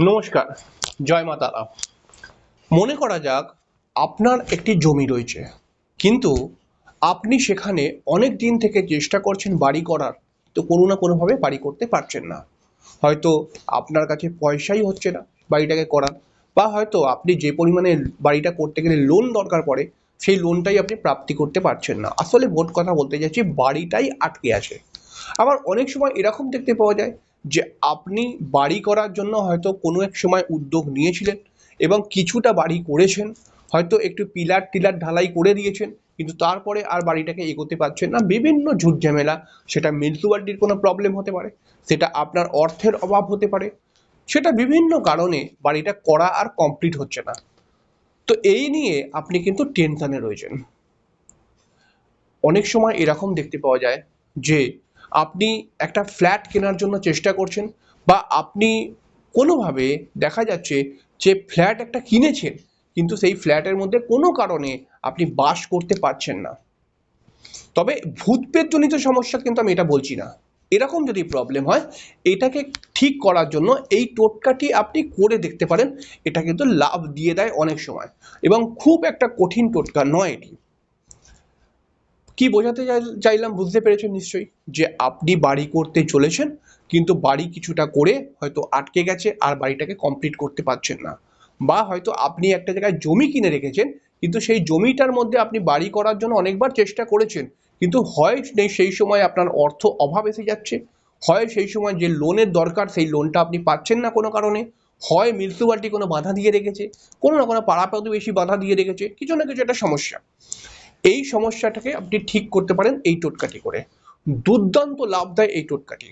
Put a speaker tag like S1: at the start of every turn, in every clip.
S1: নমস্কার, জয় মা তারা। মনে করা যাক, আপনার একটি জমি রয়েছে। কিন্তু আপনি সেখানে অনেক দিন থেকে চেষ্টা করছেন বাড়ি করার, তো কোনো না কোনোভাবে বাড়ি করতে পারছেন না। হয়তো আপনার কাছে পয়সাই হচ্ছে না বাড়িটাকে করার, বা হয়তো আপনি যে পরিমাণে বাড়িটা করতে গেলে লোন দরকার পড়ে, সেই লোনটাই আপনি প্রাপ্তি করতে পারছেন না। আসলে মোট কথা বলতে চাইছি, বাড়িটাই আটকে আছে। আবার অনেক সময় এরকম দেখতে পাওয়া যায় যে আপনি বাড়ি করার জন্য হয়তো কোনো এক সময় উদ্যোগ নিয়েছিলেন এবং কিছুটা বাড়ি করেছেন, হয়তো একটু পিলার টিলার ঢালাই করে দিয়েছেন, কিন্তু তারপরে আর বাড়িটাকে এগোতে পারছেন না। বিভিন্ন ঝুট ঝামেলা সেটা মিউনিসিপ্যালিটির কোনো প্রবলেম হতে পারে, সেটা আপনার অর্থের অভাব হতে পারে, সেটা বিভিন্ন কারণে বাড়িটা করা আর কমপ্লিট হচ্ছে না। তো এই নিয়ে আপনি কিন্তু টেনশানে রয়েছেন। অনেক সময় এরকম দেখতে পাওয়া যায় যে আপনি একটা ফ্ল্যাট কেনার জন্য চেষ্টা করছেন বা আপনি কোনোভাবে দেখা যাচ্ছে যে ফ্ল্যাট একটা কিনেছেন, কিন্তু সেই ফ্ল্যাটের মধ্যে কোনো কারণে আপনি বাস করতে পারছেন না। তবে ভূতপেতজনিত সমস্যা কিন্তু আমি এটা বলছি না। এরকম যদি প্রবলেম হয়, এটাকে ঠিক করার জন্য এই টোটকাটি আপনি করে দেখতে পারেন, এটা কিন্তু লাভ দিয়ে দেয় অনেক সময়। এবং খুব একটা কঠিন টোটকা নয় এটি। কি বোঝাতে চাই- চাইলাম বুঝতে পেরেছেন নিশ্চয়ই? যে আপনি বাড়ি করতে চলেছেন, কিন্তু বাড়ি কিছুটা করে হয়তো আটকে গেছে আর বাড়িটাকে কমপ্লিট করতে পারছেন না। বা হয়তো আপনি একটা জায়গায় জমি কিনে রেখেছেন, কিন্তু সেই জমিটার মধ্যে আপনি বাড়ি করার জন্য অনেকবার চেষ্টা করেছেন, কিন্তু হয় নেই সেই সময় আপনার অর্থ অভাব এসে যাচ্ছে, হয় সেই সময় যে লোনের দরকার সেই লোনটা আপনি পাচ্ছেন না কোনো কারণে, হয় মিউনিসিপ্যালিটি কোনো বাধা দিয়ে রেখেছে, কোনো না কোনো পাড়া প্রতিবেশী বাধা দিয়ে রেখেছে, কিছু না কিছু একটা সমস্যা। এই সমস্যাটাকে আপনি ঠিক করতে পারেন এই টোটকাটি করে। দুর্দান্ত লাভ দেয় এই টোটকাটি।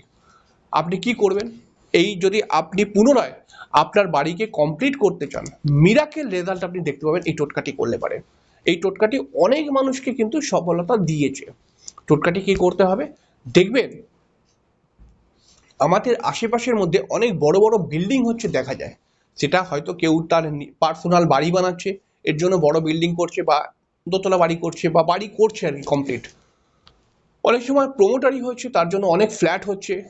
S1: আপনি কি করবেন? এই যদি আপনি পুনরায় আপনার বাড়িকে কমপ্লিট করতে চান মিরাকেল রেজাল্ট আপনি দেখতে পাবেন এই টোটকাটি করলে পারে। এই টোটকাটি অনেক মানুষকে কিন্তু সফলতা দিয়েছে। টোটকাটি কি করতে হবে? দেখবেন, আমাদের আশেপাশের মধ্যে অনেক বড় বড় বিল্ডিং হচ্ছে দেখা যায়। সেটা হয়তো কেউ তার পার্সোনাল বাড়ি বানাচ্ছে, এর জন্য বড় বিল্ডিং করছে বা দোতলা বাড়ি করছে বা বাড়ি করছে আর কি কমপ্লিট অনেক সময় প্রমোটারি হচ্ছে, তার জন্য অনেক ফ্ল্যাট হচ্ছে,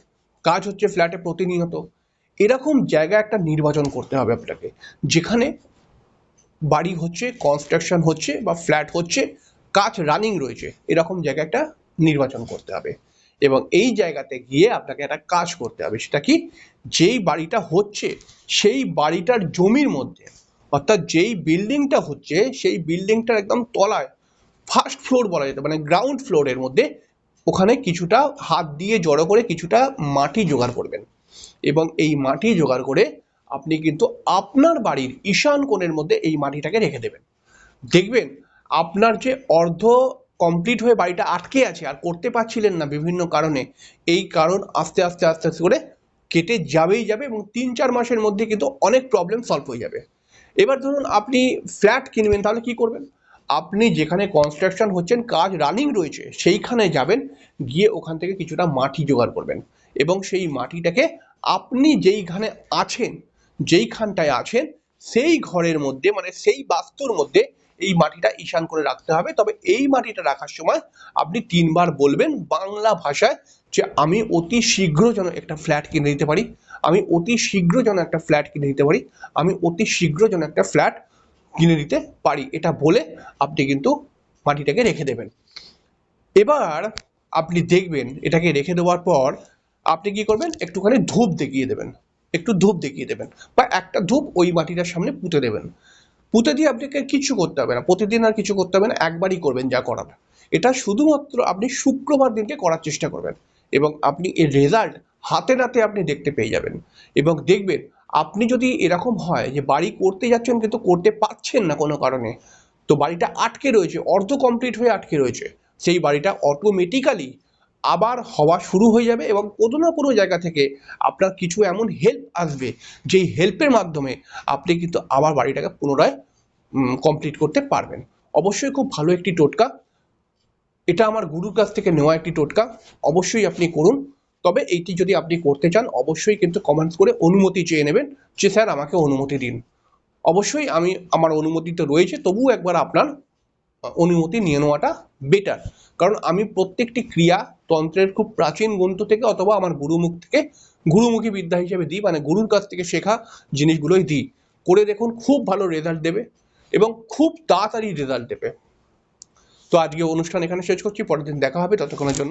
S1: কাজ হচ্ছে ফ্ল্যাটে প্রতিনিয়ত। এরকম জায়গা একটা নির্বাচন করতে হবে আপনাকে, যেখানে বাড়ি হচ্ছে কনস্ট্রাকশন হচ্ছে বা ফ্ল্যাট হচ্ছে, কাজ রানিং রয়েছে, এরকম জায়গা একটা নির্বাচন করতে হবে। এবং এই জায়গাতে গিয়ে আপনাকে একটা কাজ করতে হবে, সেটা কি? যেই বাড়িটা হচ্ছে, সেই বাড়িটার জমির মধ্যে অর্থাৎ যেই বিল্ডিংটা হচ্ছে, সেই বিল্ডিংটার একদম তলায় ফার্স্ট ফ্লোর বলা যেতে মানে গ্রাউন্ড ফ্লোরের মধ্যে ওখানে কিছুটা হাত দিয়ে জড়ো করে কিছুটা মাটি জোগাড় করবেন। এবং এই মাটি জোগাড় করে আপনি কিন্তু আপনার বাড়ির ঈশান কোণের মধ্যে এই মাটিটাকে রেখে দেবেন। দেখবেন আপনার যে অর্ধ কমপ্লিট হয়ে বাড়িটা আটকে আছে, আর করতে পারছিলেন না বিভিন্ন কারণে, এই কারণ আস্তে আস্তে আস্তে আস্তে করে কেটে যাবেই যাবে এবং তিন, চার মাসের মধ্যে কিন্তু অনেক প্রবলেম সলভ হয়ে যাবে। এবার ধরুন আপনি ফ্ল্যাট কিনবেন, তাহলে কি করবেন? আপনি যেখানে কনস্ট্রাকশন হচ্ছেন, কাজ রানিং রয়েছে, সেইখানে যাবেন, গিয়ে ওখান থেকে কিছুটা মাটি জোগাড় করবেন। এবং সেই মাটিটাকে আপনি যেইখানে আছেন, যেইখানটায় আছেন, সেই ঘরের মধ্যে মানে সেই বাস্তুর মধ্যে এই মাটিটা ঈশান করে রাখতে হবে। তবে এই মাটিটা রাখার সময় আপনি তিনবার বলবেন বাংলা ভাষায় যে আমি অতি শীঘ্র যেন একটা ফ্ল্যাট কিনে দিতে পারি। আমি অতি শীঘ্র যেন একটা ফ্ল্যাট কিনে দিতে পারি। আমি অতি শীঘ্র যেন একটা ফ্ল্যাট কিনে দিতে পারি। এটা বলে আপনি কিন্তু মাটিটাকে রেখে দেবেন। এবার আপনি দেখবেন এটাকে রেখে দেওয়ার পর আপনি কি করবেন? একটুখানি ধূপ দেখিয়ে দেবেন। একটু ধূপ দেখিয়ে দেবেন বা একটা ধূপ ওই মাটিটার সামনে পুঁতে দেবেন। পুঁতে দিয়ে আপনাকে কিছু করতে হবে না। প্রতিদিন আর কিছু করতে হবে না, একবারই করবেন যা করার। এটা শুধুমাত্র আপনি শুক্রবার দিনকে করার চেষ্টা করবেন এবং আপনি এর রেজাল্ট হাতে নাতে আপনি দেখতে পেয়ে যাবেন। এবং দেখবেন, আপনি যদি এরকম হয় যে বাড়ি করতে যাচ্ছেন কিন্তু করতে পারছেন না কোনো কারণে, তো বাড়িটা আটকে রয়েছে, অর্ধ কমপ্লিট হয়ে আটকে রয়েছে। সেই বাড়িটা অটোমেটিক্যালি আবার হওয়া শুরু হয়ে যাবে এবং কোনো না কোনো জায়গা থেকে আপনার কিছু এমন হেল্প আসবে, যেই হেল্পের মাধ্যমে আপনি কিন্তু আবার বাড়িটাকে পুনরায় কমপ্লিট করতে পারবেন। অবশ্যই খুব ভালো একটি টোটকা। এটা আমার গুরুর কাছ থেকে নেওয়া একটি টোটকা। অবশ্যই আপনি করুন। তবে এইটি যদি আপনি করতে চান, অবশ্যই কিন্তু কমেন্টস করে অনুমতি চেয়ে নেবেন যে, স্যার, আমাকে অনুমতি দিন। অবশ্যই আমি, আমার অনুমতি তো রয়েছে, তবুও একবার আপনার অনুমতি নিয়ে নেওয়াটা বেটার কারণ আমি প্রত্যেকটি ক্রিয়া তন্ত্রের খুব প্রাচীন গ্রন্থ থেকে অথবা আমার গুরুমুখ থেকে গুরুমুখী বিদ্যা হিসেবে দিই মানে গুরুর কাছ থেকে শেখা জিনিসগুলোই দিই। করে দেখুন খুব ভালো রেজাল্ট দেবে এবং খুব তাড়াতাড়ি রেজাল্ট দেবে। তো আজকে অনুষ্ঠান এখানে শেষ করছি, পরের দিন দেখা হবে, ততক্ষণের জন্য।